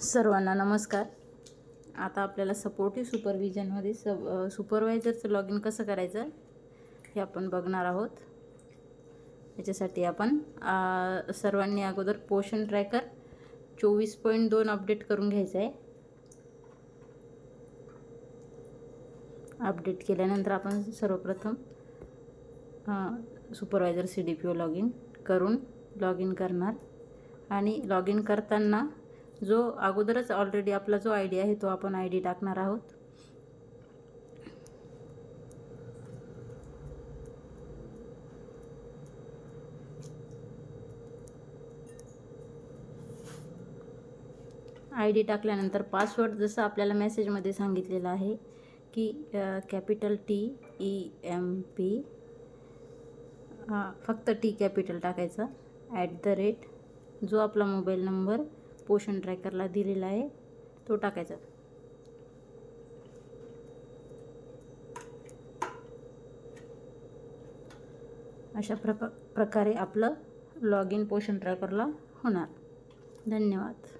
सर्वांना नमस्कार. आता आपल्याला सपोर्टिव्ह सुपरविजनमध्ये सब सुपरवायझरचं लॉग इन कसं करायचं हे आपण बघणार आहोत. याच्यासाठी आपण सर्वांनी अगोदर पोषण ट्रॅकर चोवीस पॉईंट दोन अपडेट करून घ्यायचं आहे. अपडेट केल्यानंतर आपण सर्वप्रथम supervisor C D P O log in करून लॉग इन करणार. आणि लॉग इन करताना जो अगोदरच ऑलरेडी आपला जो आय डी आहे तो आपण आय डी टाकणार आहोत. आय डी टाकल्यानंतर पासवर्ड जसं आपल्याला मेसेजमध्ये सांगितलेलं आहे की capital T E M P फक्त टी कॅपिटल टाकायचं. ॲट द रेट जो आपला मोबाईल नंबर पोषण ट्रॅकरला दिलेला आहे. तो टाकायचा. अशा प्रका प्रकारे आपलं लॉग इन पोषण ट्रॅकरला होणार. धन्यवाद.